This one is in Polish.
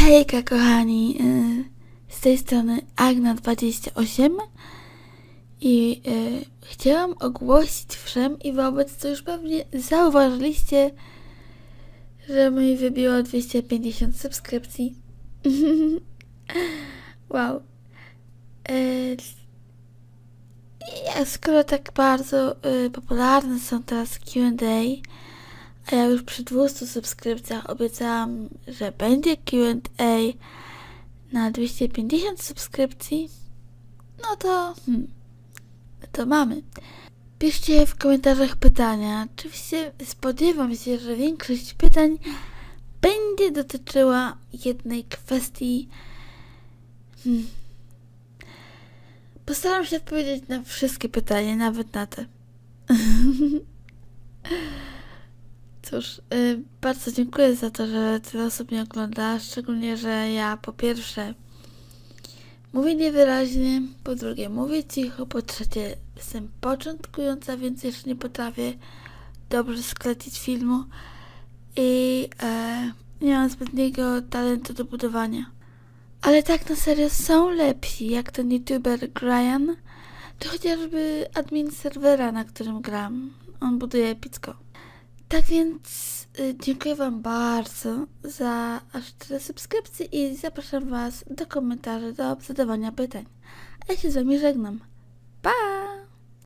Hejka kochani, y, z tej strony Agna28 i y, chciałam ogłosić wszem i wobec, co już pewnie zauważyliście, że mi wybiło 250 subskrypcji. wow. Y, ja, skoro tak bardzo popularne są teraz Q&A, a ja już przy 200 subskrypcjach obiecałam, że będzie QA na 250 subskrypcji. No to. Hmm, to mamy. Piszcie w komentarzach pytania. Oczywiście spodziewam się, że większość pytań będzie dotyczyła jednej kwestii. Hmm. Postaram się odpowiedzieć na wszystkie pytania, nawet na te. Cóż, y, bardzo dziękuję za to, że tyle osób mnie ogląda, szczególnie, że ja po pierwsze mówię niewyraźnie, po drugie mówię cicho, po trzecie jestem początkująca, więc jeszcze nie potrafię dobrze sklecić filmu i e, nie mam zbytniego talentu do budowania. Ale tak na serio są lepsi, jak ten youtuber Brian, czy chociażby admin serwera, na którym gram. On buduje epicko. Tak więc y, dziękuję Wam bardzo za aż tyle subskrypcji i zapraszam Was do komentarzy, do zadawania pytań. A ja się z Wami żegnam.